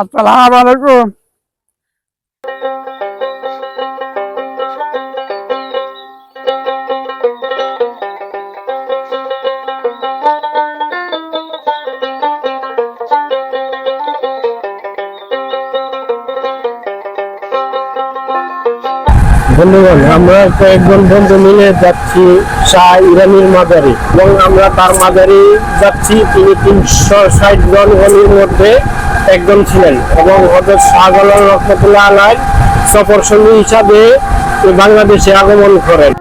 আসসালামু আলাইকুম। বন্ধুগণ, আমরা কয়েকজন বন্ধু মিলে যাচ্ছি শাহ ইরানির মাজারে এবং আমরা তার মাজারে যাচ্ছি। তিনি তিনশো ষাট জন গলির মধ্যে একজন ছিলেন এবং হজরত শাহজালাল রহমতুল্লাহ আলাই সফর সঙ্গী হিসাবে বাংলাদেশে আগমন করেন।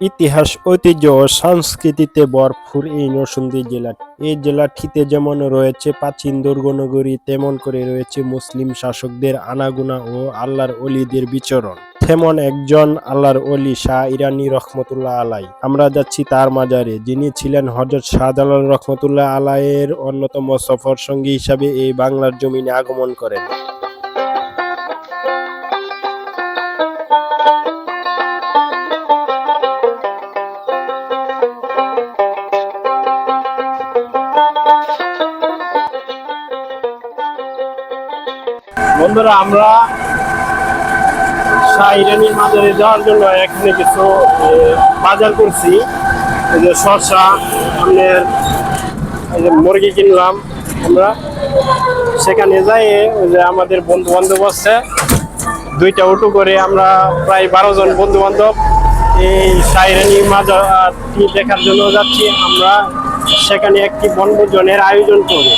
ইতিহাস, ঐতিহ্য ও সংস্কৃতিতে ভরপুর এই নরসিংদী জেলা। এই জেলাটিতে যেমন রয়েছে প্রাচীন দুর্গনগরী, তেমন করে রয়েছে মুসলিম শাসকদের আনাগুনা ও আল্লাহর অলিদের বিচরণ। তেমন একজন আল্লাহর অলি শাহ ইরানি রহমতুল্লাহ আলাই। আমরা যাচ্ছি তার মাজারে। যিনি ছিলেন হজরত শাহজালাল রহমতুল্লাহ আলাইয়ের অন্যতম সফর সঙ্গী হিসাবে এই বাংলার জমিনে আগমন করেন। বন্ধুরা, আমরা শাহ ইরানির মাজারে যাওয়ার জন্য এখানে কিছু বাজার করছি। এই যে শসা আমাদের এই যে মুরগি কিনলাম আমরা। সেখানে যাই ওই যে আমাদের বন্ধু বান্ধব আছে। দুইটা অটো করে আমরা প্রায় বারো জন বন্ধু বান্ধব এই শাহরানি মাজারটি দেখার জন্য যাচ্ছি। আমরা সেখানে একটি বনভোজনের আয়োজন করব।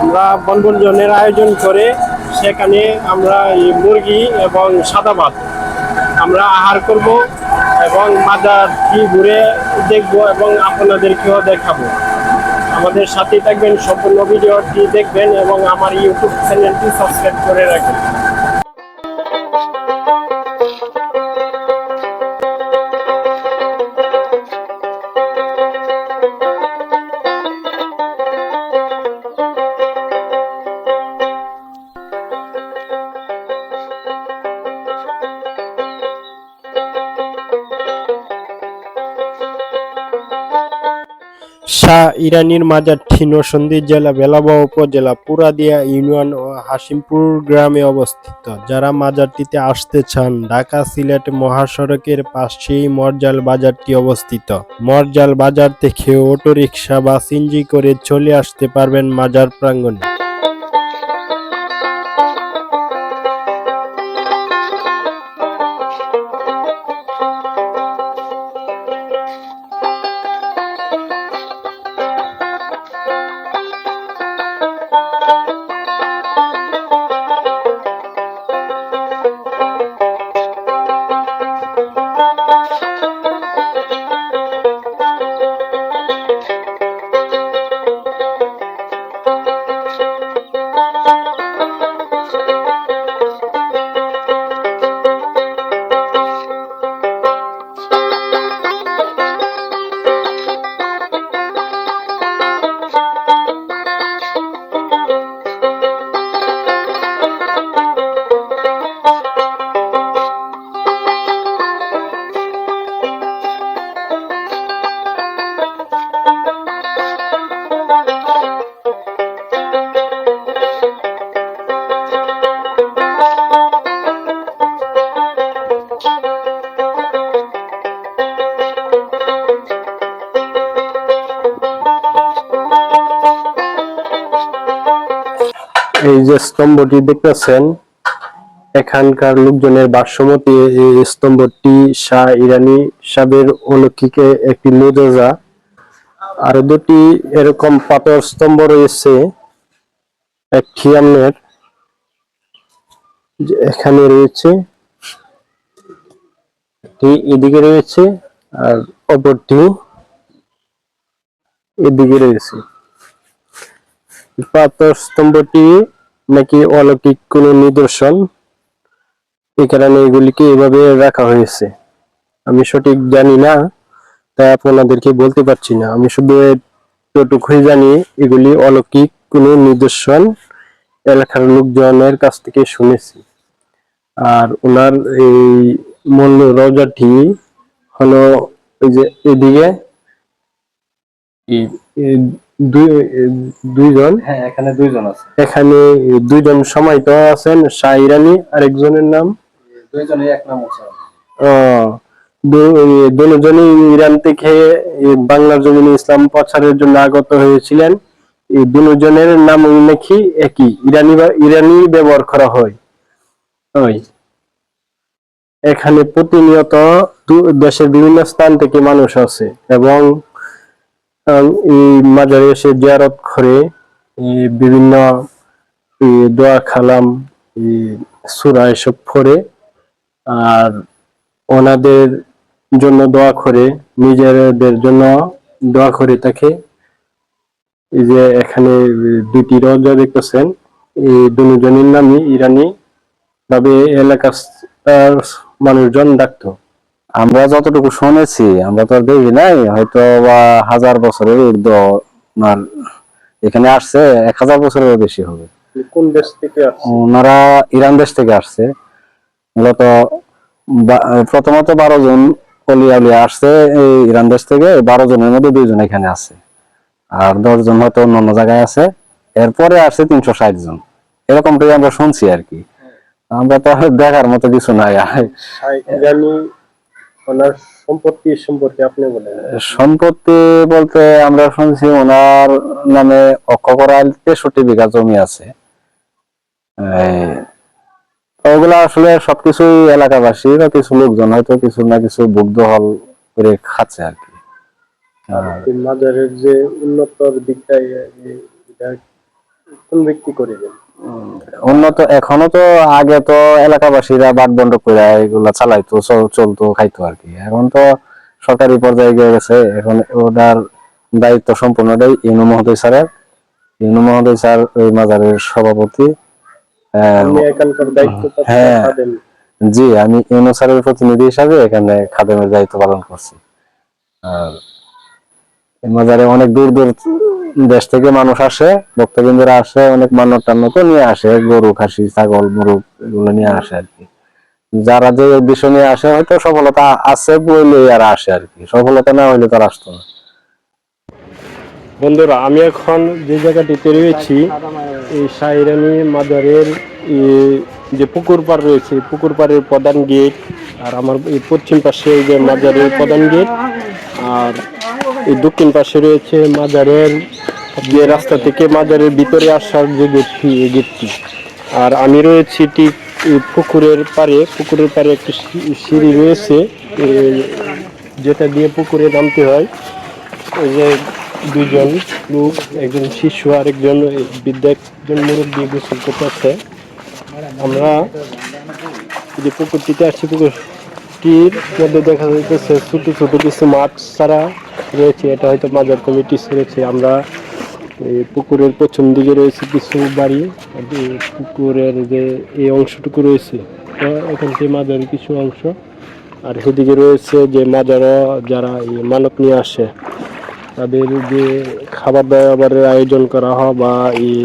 আমরা বনভোজনের আয়োজন করে সেখানে আমরা এই মুরগি এবং সাদা ভাত আমরা আহার করব এবং মাজারটি ঘুরে দেখব এবং আপনাদেরকেও দেখাবো। আমাদের সাথে থাকবেন, সম্পূর্ণ ভিডিওটি দেখবেন এবং আমার ইউটিউব চ্যানেলটি সাবস্ক্রাইব করে রাখবেন। ইরানির মাজার নরসিংদী জেলা বেলাবা উপজেলা পুরাদিয়া ইউনিয়ন ও হাসিমপুর গ্রামে অবস্থিত। যারা মাজারটিতে আসতে চান, ঢাকা সিলেট মহাসড়কের পাশেই মরজাল বাজারটি অবস্থিত। মরজাল বাজার থেকে অটোরিকশা বা সিনজি করে চলে আসতে পারবেন মাজার প্রাঙ্গণে। এই যে স্তম্ভটি দেখতেছেন, এখানকার লোকজনের ভাষ্যমতে এই স্তম্ভটি শাহ ইরানি সাহেবের অলৌকিকে একটি মুজেজা। আর দুটি এরকম পাথর স্তম্ভ রয়েছে আপনার যে এখানে রয়েছে এদিকে রয়েছে, আর অপরটি এদিকে রয়েছে। পাথর স্তম্ভটি নাকি অলৌকিক কোনো নিদর্শন? এই কারণে এগুলিকে এভাবে রাখা হয়েছে। আমি সঠিক জানি না, তাই আপনাদেরকে বলতে পারছি না। আমি শুধু এতটুকুই জানি, এগুলি অলৌকিক তিনি নিদর্শন এলাকার লোকজনের কাছ থেকে শুনেছি। আর ওনার এই মূল রোজাটি হলো ওই যে এদিকে দুইজন? হ্যাঁ এখানে দুইজন আছে। এখানে দুইজন সমাহিত আছেন শাহ ইরানি আরেকজনের নাম? দুইজনই এক নাম আছে। দুজনই ইরান থেকে বাংলার জমিনে ইসলাম প্রচারের জন্য আগত হয়েছিলেন। এই দুজনের নাম নাকি একই ইরানি বা ইরানি ব্যবহার করা হয়। ওই। এখানে প্রতিনিয়ত দেশের বিভিন্ন স্থান থেকে মানুষ আছে এবং এই মাজারে এসে জিয়ারত করে বিভিন্ন দোয়া খালাম সুরা এসব পড়ে আর ওনাদের জন্য দোয়া করে, নিজেদের জন্য দোয়া করে থাকে। এই যে এখানে দুটি রোজা দেখতেছেন, এই দুজনের নামই ইরানি ভাবে এলাকার মানুষজন ডাকতো। আমরা যতটুকু শুনেছি আমরা তো আর দেখি নাই হয়তো বা হাজার বছরের ঊর্ধ্ব আপনার এখানে আসছে এক হাজার বছরের বেশি হবে। কোন দেশ থেকে ওনারা ইরান দেশ থেকে আসছে। মূলত প্রথমত বারো জন অলিয়া উলিয়া আসছে এই ইরান দেশ থেকে বারো জনের মধ্যে দুইজন এখানে আছে। আর দশ জন হয়তো অন্য অন্য জায়গায় আছে। এরপরে আসছে তিনশো ষাট জন। এরকমটাই আমরা শুনছি আর কি। আমরা তো দেখার মতো কিছু নাই। ওনার সম্পত্তি সম্পর্কে আপনি বলেন। সম্পত্তি বলতে আমরা শুনছি ওনার নামে অক্ষকরাল তেষট্টি বিঘা জমি আছে। ওগুলা আসলে সবকিছুই এলাকাবাসী বা কিছু লোকজন হয়তো কিছু না কিছু বুগ্ধ হল করে খাচ্ছে আর কি। মাজারের যে উন্নতর দিকটা এ- এ- এটা কোন ব্যক্তি করে দেন উন্নত এখনও তো আগে তো এলাকাবাসীরা বাট বন্ধ করে এগুলা চালাইতো চলতো খাইতো আর কি। এখন তো সরকারি পর্যায়ে গিয়ে গেছে এখন ওটার দায়িত্ব সম্পূর্ণটাই ইউনু মহোদয় স্যারের। ইউনু মহোদয় স্যার ওই মাজারের সভাপতি। দায়িত্ব হ্যাঁ। জি আমি ইউনু স্যারের প্রতিনিধি হিসাবে এখানে খাদেমের দায়িত্ব পালন করছি। আর এই মাজারে অনেক দূর দূর দেশ থেকে মানুষ আসে, ভক্তবৃন্দরা আসে, অনেক মান্য তো নিয়ে আসে, গরু, খাসি, ছাগল, মুরগ, এগুলো নিয়ে আসে আর কি। যারা যে উদ্দেশ্য নিয়ে আসে, হয়তো সফলতা আছে বলে আর আসে আর কি। সফলতা না হইলে তার আসতো না। বন্ধুরা, আমি এখন যে জায়গাটিতে রয়েছি, এই শাহিরানি মাজারের এই যে পুকুর পাড় রয়েছে পুকুর পাড়ের প্রধান গেট, আর আমার এই পশ্চিম পাশে যে মাজারের প্রধান গেট, আর এই দক্ষিণ পাশে রয়েছে মাজারের যে রাস্তা থেকে মাজারের ভিতরে আসার যে গেটটি এই গেটটি আর আমি রয়েছি ঠিক পুকুরের পাড়ে। পুকুরের পাড়ে একটি সিঁড়ি রয়েছে। যেটা দিয়ে পুকুরে নামতে হয়। ওই যে দুজন লোক, একজন শিশু আর একজন বিদ্যা একজন মুরব্বী গোসল করতেছে। আমরা যে পুকুরটিতে আসছি, পুকুরটির মধ্যে দেখা যাইতেছে ছোট ছোট কিছু মাছ ছাড়া রয়েছে। এটা হয়তো মাজার কমিটি ছেড়েছে। আমরা এই পুকুরের পশ্চিম দিকে রয়েছে কিছু বাড়ি পুকুরের যে এই অংশটুকু রয়েছে এখান থেকে মাজারের কিছু অংশ। আর সেদিকে রয়েছে যে মাজারা যারা এই মানব নিয়ে আসে, তাদের যে খাবার দাবারের আয়োজন করা হয় বা এই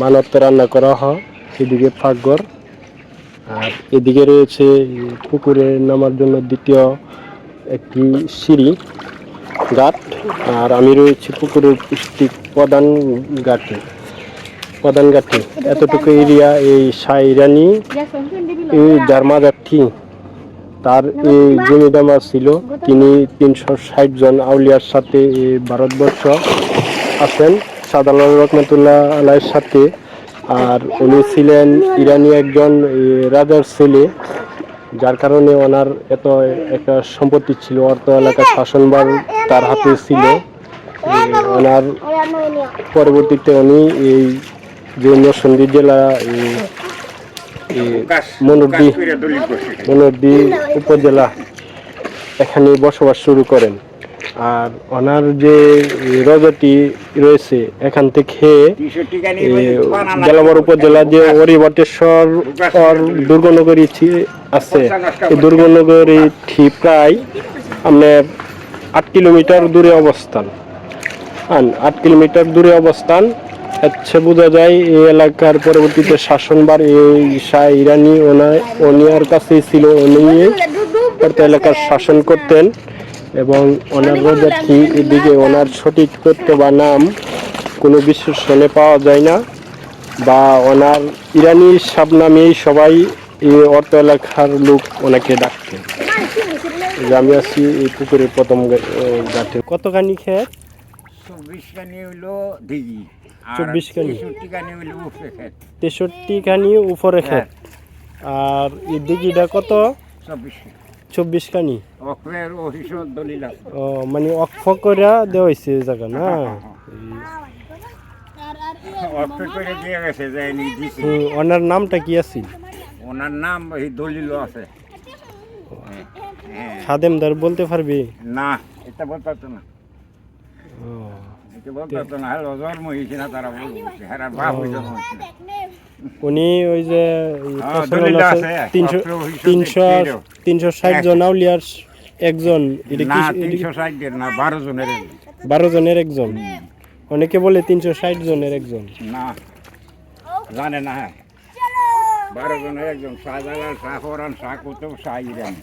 মানবতে রান্না করা হয় সেদিকে ফাঁকঘর আর এদিকে রয়েছে পুকুরে নামার জন্য দ্বিতীয় একটি সিঁড়ি। ঘাট, আর আমি রয়েছি পুকুরের ঠিক প্রধান ঘাটে প্রধান ঘাটে। এতটুকু এরিয়া এই সাইরানি, এই যার মাজারটি তার এই জমি জমা ছিল। তিনি তিনশো ষাট জন আউলিয়ার সাথে ভারতবর্ষ আছেন সাদালাল রহমতুল্লাহ আলাইয়ের সাথে। আর উনি ছিলেন ইরানি একজন রাজার ছেলে। যার কারণে ওনার এত একটা সম্পত্তি ছিল অর্থ এলাকার শাসনবার তার হাতে ছিল। ওনার পরবর্তীতে উনি এই যে নসন্দি জেলা মনুদ্দি মনুদ্দি উপজেলা এখানে বসবাস শুরু করেন। আর ওনার যে রজটি রয়েছে এখান থেকে বেলাবর উপজেলা যে অরিবটেশ্বর দুর্গনগরী আছে। এই দুর্গনগরী ঠিক প্রায় আপনার আট কিলোমিটার দূরে অবস্থান। আট কিলোমিটার দূরে অবস্থান। আচ্ছা বোঝা যায় এই এলাকার পরবর্তীতে শাসনবার এই শাহ ইরানি ওনা- ওনিয়ার কাছেই ছিল। উনি এলাকার শাসন করতেন। এবং ওনার রোজাটি এদিকে ওনার সঠিক তথ্য বা নাম কোনো বিশ্লেষণে পাওয়া যায় না বা ওনার ইরানি সাব নামেই সবাই এই অর্থ এলাকার লোক ওনাকে ডাকতেন যে আমি আছি এই পুকুরের প্রথম ঘাটে। কতখানি খেত চব্বিশ কানি হইল দিঘি আর 24 কানি? তেষট্টি হইল উপরে খেত তেষট্টি খানি উপরে খেত আর এই দিঘিটা কত? চব্বিশ। চব্বিশ আছে। ও মানে অক্ষ করে দেওয়া হয়েছে জায়গা না? ওনার নামটা কি আছে ওনার নাম এই দলিল আছে। হ্যাঁ, খাদেমদার বলতে পারবি? না এটা বলতে না। ও, হয়ে। উনি ওই যে হ্যাঁ, তিনশো তিনশো ষাট জন আউলিয়ার একজন। বারো জনের বারো জনের একজন। অনেকে বলে তিনশো ষাট জনের একজন। না জানে না বারো জনের একজন শাহজালাল শাহ ফরান শাহ কুতুব শাহ ইরানি।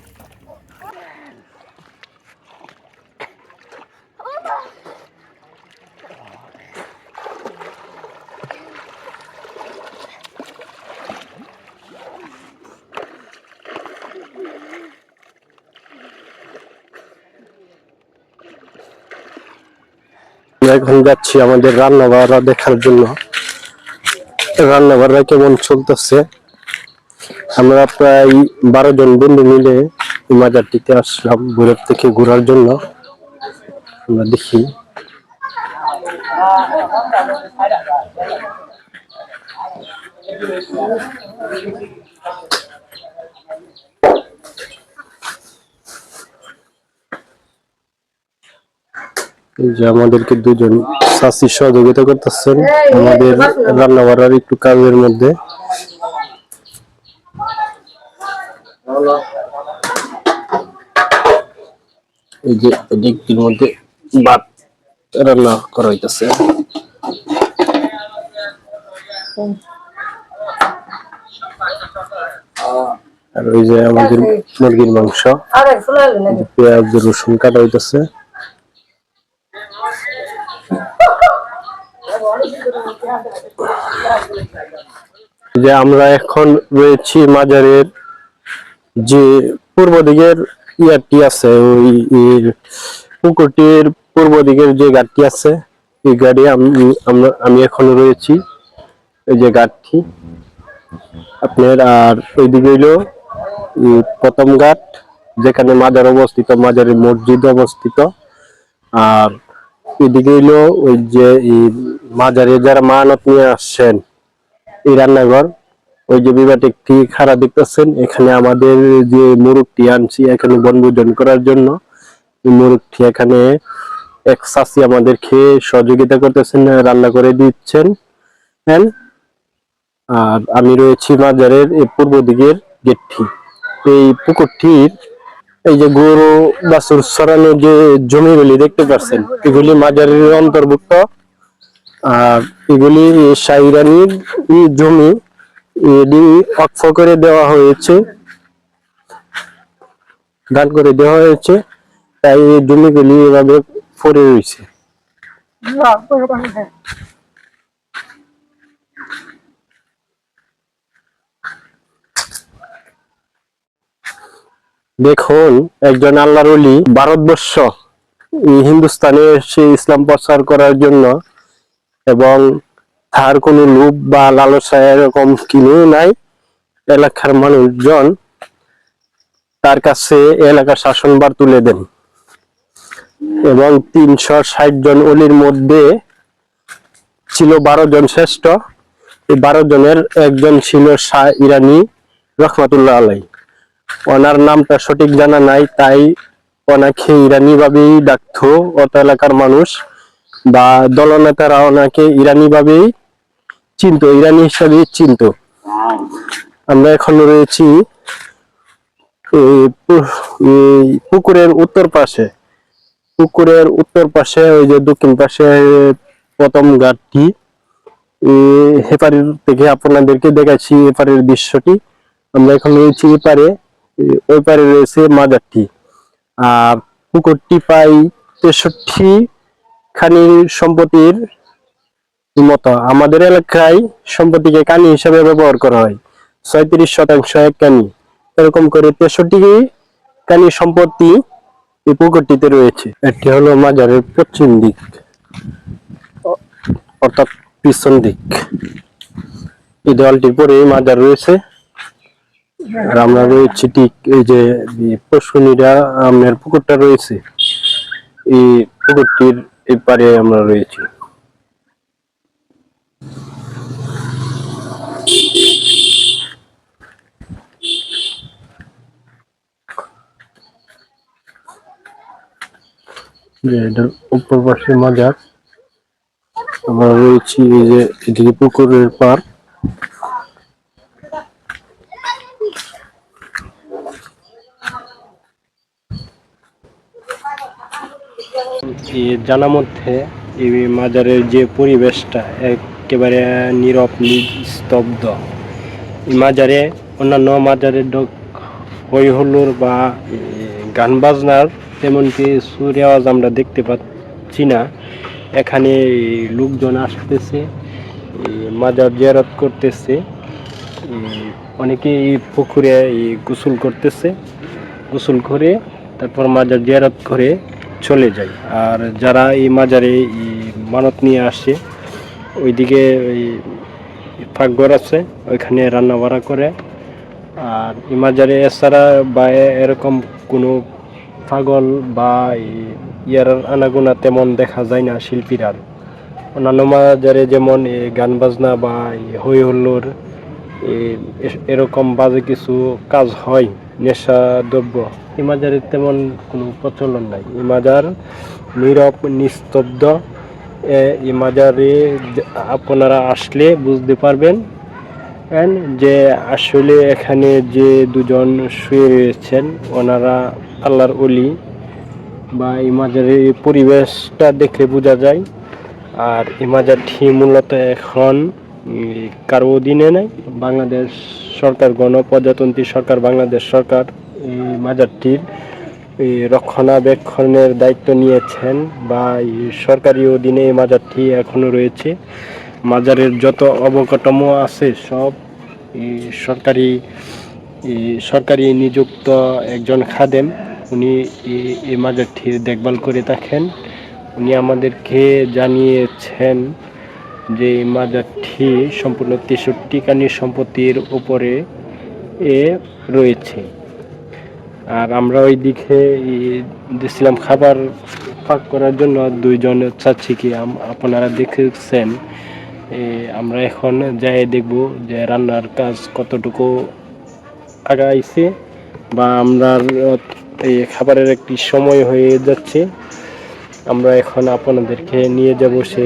এখন যাচ্ছি আমাদের রান্নাবাড়া দেখার জন্য। রান্নাবাড়া কেমন চলতেছে? আমরা প্রায় বারো জন বন্ধু মিলে মাজারটিতে আসলাম ভৈরব থেকে ঘোরার জন্য। আমরা দেখি। যে আমাদেরকে দুজন চাষি সহযোগিতা করতেছেন আমাদের রান্না বাড়ার একটু কাজের মধ্যে। এই যে ডেকটির মধ্যে ভাত রান্না করা হইতেছে। আর ওই যে আমাদের মুরগির মাংস পেঁয়াজ রসুন কাটা হইতেছে। যে আমরা এখন রয়েছি মাজারের যে পূর্ব দিকের ইয়ারটি আছে, ওই পুকুরটির পূর্ব দিকের যে ঘাটটি আছে, এই গাড়ি আমি, আমরা, আমি এখন রয়েছি। এই যে ঘাটটি, আপনার আর ওইদিকে হইল প্রথম ঘাট, যেখানে মাজার অবস্থিত, মাজারের মসজিদ অবস্থিত। আর এদিকে হইল ওই যে মাজারে যারা মানত নিয়ে আসছেন, এই রান্নাঘর, ওই যে বিবাটি একটি খারাপ দেখতেছেন, এখানে আমাদের যে মুরগটি আনছি, এখানে বনভোজন করার জন্য। মুরগটি এখানে এক চাষি আমাদের খেয়ে সহযোগিতা করতেছেন, রান্না করে দিচ্ছেন। হ্যাঁ? আর আমি রয়েছি মাজারের এই পূর্ব দিকের গেটটি। এই পুকুরটির এই যে গরু, বাছুর সরানো যে জমিগুলি দেখতে পাচ্ছেন, এগুলি মাজারের অন্তর্ভুক্ত। আর এগুলি সাইরানির জমি এটি অক্ষ করে দেওয়া হয়েছে। দান করে দেওয়া হয়েছে, তাই এই জমিগুলি এভাবে পড়ে রয়েছে। দেখুন, একজন আল্লাহর অলি ভারতবর্ষ হিন্দুস্তানে সে ইসলাম প্রচার করার জন্য এবং তার কোনো লোভ বা লালসা এরকম কিনেও নাই। এলাকার মানুষজন তার কাছে এলাকার শাসনভার তুলে দেন এবং তিনশো ষাট জন অলির মধ্যে ছিল বারো জন শ্রেষ্ঠ। এই বারো জনের একজন ছিল শাহ ইরানি রহমাতুল্লাহ আলাই ওনার নামটা সঠিক জানা নাই, তাই ওনাকে ইরানি ভাবেই ডাকতো। অত এলাকার মানুষ বা দলনেতারা ওনাকে ইরানি ভাবেই চিনত, ইরানি হিসাবে চিনত। আমরা এখন রয়েছি পুকুরের উত্তর পাশে। পুকুরের উত্তর পাশে, ওই যে দক্ষিণ পাশে প্রথম ঘাটটি। হেপারের থেকে আপনাদেরকে দেখাচ্ছি এপারের দৃশ্যটি। আমরা এখন রয়েছি এপারে। ওই রয়েছে মাজারটি। আর পুকুরটি প্রায় তেষট্টি খানি সম্পত্তির মতো। আমাদের এলাকায় সম্পত্তিকে কানি হিসাবে ব্যবহার করা হয়। ছয়ত্রিশ শতাংশ এক কানি। এরকম করে তেষট্টি কানি সম্পত্তি এই পুকুরটিতে রয়েছে। এটি হলো মাজারের পশ্চিম দিক, অর্থাৎ পিছন দিক। এই দেওয়ালটির পরে মাজার রয়েছে। আর আমরা রয়েছি ঠিক এই যে পশুনিরা আমের পুকুরটা রয়েছে। এই পুকুরটির এই পারে আমরা রয়েছি। যে উপর পাশে মাজার। আমরা রয়েছি এই যে পুকুরের পার এই জানা মধ্যে এই মাজারের যে পরিবেশটা একেবারে নীরব, নিস্তব্ধ। এই মাজারে, অন্যান্য মাজারের ডক হই হুল্লোড় বা গান বাজনার তেমনটি সুর আওয়াজ আমরা দেখতে পাচ্ছি না। এখানে লোকজন আসতেছে মাজার জিয়ারত করতেছে। এই অনেকে এই পুকুরে গোসল করতেছে। গোসল করে, তারপর মাজার জিয়ারত করে চলে যায় আর যারা এই মাজারে মানত নিয়ে আসে, ওইদিকে ওই ফাঁকঘর আছে, ওইখানে রান্না বাড়া করে। আর এই মাজারে এছাড়া বা এরকম কোনো পাগল বা ইয়ার আনাগোনা তেমন দেখা যায় না শিল্পীরা। অন্যান্য মাজারে যেমন গান বাজনা বা হই এ- এরকম বাজে কিছু কাজ হয়। নেশা দ্রব্য। এই মাজারে তেমন কোনো প্রচলন নাই। এই মাজার নীরব, নিস্তব্ধ। এ- এই মাজারে আপনারা আসলে বুঝতে পারবেন যে আসলে এখানে যে দুজন শুয়ে রয়েছেন, ওনারা আল্লাহর অলি বা এই পরিবেশটা দেখে বোঝা যায়। আর এই মাজারটি মূলত এখন কারও অধীনে নাই। বাংলাদেশ সরকার, গণপ্রজাতন্ত্রী সরকার, বাংলাদেশ সরকার এই মাজারটির রক্ষণাবেক্ষণের দায়িত্ব নিয়েছেন বা সরকারি অধীনে এই মাজারটি এখনও রয়েছে। মাজারের যত অবকাঠামো আছে সব সরকারি সরকারি নিযুক্ত একজন খাদেম, উনি এই মাজারটির দেখভাল করে থাকেন। উনি আমাদেরকে জানিয়েছেন যে মাজারটি সম্পূর্ণ তেষট্টি কানি সম্পত্তির উপরে এ রয়েছে। আর আমরা ওই দিকে ই দিছিলাম খাবার পাক করার জন্য দুইজন চাচ্ছি কি আপনারা দেখেছেন আমরা এখন যাই দেখব যে রান্নার কাজ কতটুকু আগাইছে বা আমরা এই খাবারের একটি সময় হয়ে যাচ্ছে। আমরা এখন আপনাদেরকে নিয়ে যাব সে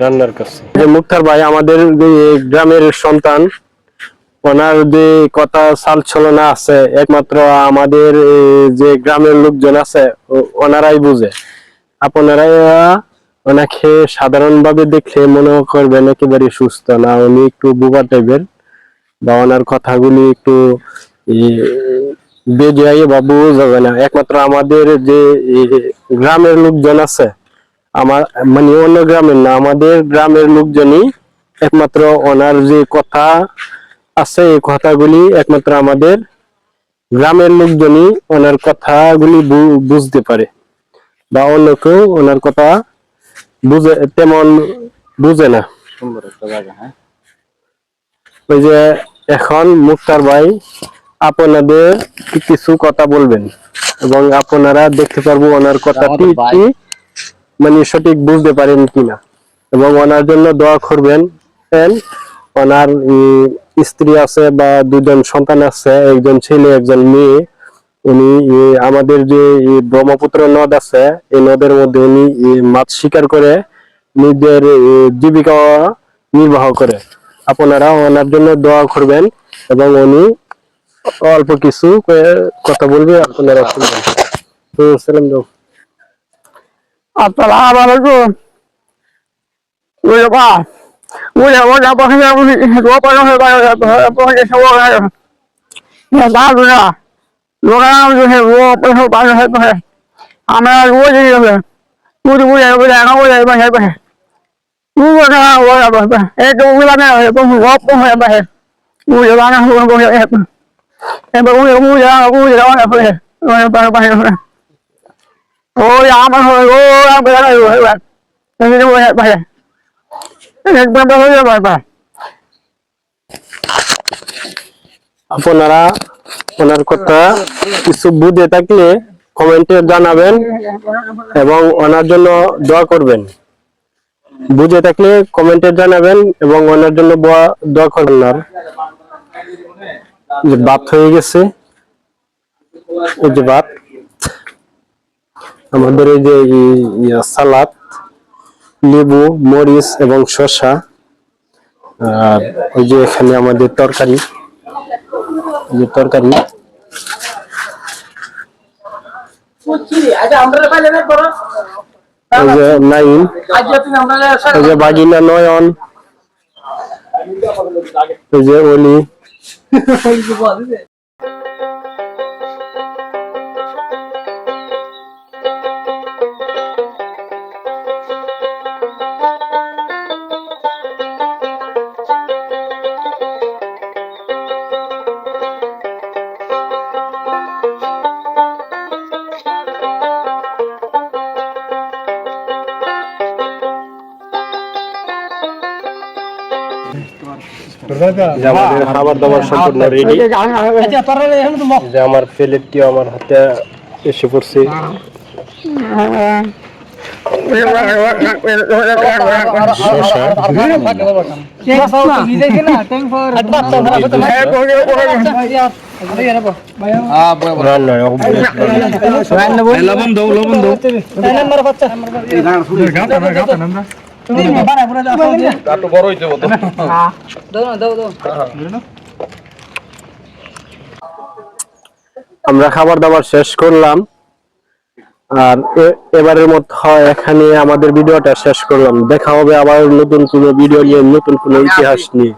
রান্নার কাছে। মুক্তার ভাই আমাদের গ্রামের সন্তান, ওনার যে কথা চাল ছলনা আছে, একমাত্র আমাদের যে গ্রামের লোকজন আছে ওনারাই বুঝে। আপনারা ওনাকে সাধারণভাবে দেখলে মনে করবেন একেবারে সুস্থ না, উনি একটু বুবা টাইপের বা ওনার কথাগুলি একটু বেজাই বা বোঝা যাবে না। একমাত্র আমাদের যে গ্রামের লোকজন আছে আমার মানে অন্য গ্রামের না আমাদের গ্রামের লোকজনই একমাত্র ওনার যে কথা আছে এই কথাগুলি একমাত্র আমাদের গ্রামের লোকজনই ওনার কথাগুলি বুঝতে পারে বা অন্য কেউ ওনার কথা বুঝে তেমন বুঝে না। হ্যাঁ। ওই যে এখন মুক্তার ভাই আপনাদের কিছু কথা বলবেন এবং আপনারা দেখতে পারব ওনার কথাটি। কি মানে সঠিক বুঝতে পারেন কিনা। এবং ওনার জন্য দোয়া করবেন। ওনার স্ত্রী আছে বা দুজন সন্তান আছে একজন ছেলে একজন মেয়ে উনি আমাদের যে ব্রহ্মপুত্র নদ আছে এই নদের মধ্যে উনি মাছ শিকার করে নিজের জীবিকা নির্বাহ করে। আপনারা ওনার জন্য দোয়া করবেন এবং উনি অল্প কিছু ক- কথা বলবে আপনারা শুনবেন তো সালাম দাও আসসালামু আলাইকুম ওই বাবা Udah, udah, pokoknya aku dua puluh hebat, pokoknya semua kan. Ya tahu lah. Dua kan aku dua puluh hebat, hebat. Ama dua jadi apa? Udah, udah, udah, aku udah hebat, hebat. Udah, udah, udah, udah. Eh, tuh udah mana? Oh, oh, udah hebat. Ini udah hebat. একবার হয়ে আপনারা ওনার কথা কিছু বুঝে থাকলে কমেন্টে জানাবেন এবং ওনার জন্য দোয়া করবেন বুঝে থাকলে কমেন্টে জানাবেন এবং ওনার জন্য দোয়া- করবেন যে ভাত হয়ে গেছে, এই যে ভাত আমাদের এই যে সালাদ, লেবু, মরিচ এবং শসা, আর ওই যে এখানে আমাদের তরকারি যে তরকারি। যে নাইন এই যে বাগিনা নয়ন এই যে অলি যে আমাদের খাবার দাবার সম্পূর্ণ রেডি যে আমার প্লেটটি আমার হাতে এসে পড়ছে লবণ দাও লবণ দাও একটু বড় হইতে হতো আমরা খাবার দাবার শেষ করলাম। আর এবারের মতো হয় এখানে আমাদের ভিডিওটা শেষ করলাম। দেখা হবে আবার নতুন কোনো ভিডিও নিয়ে নতুন কোনো ইতিহাস নিয়ে।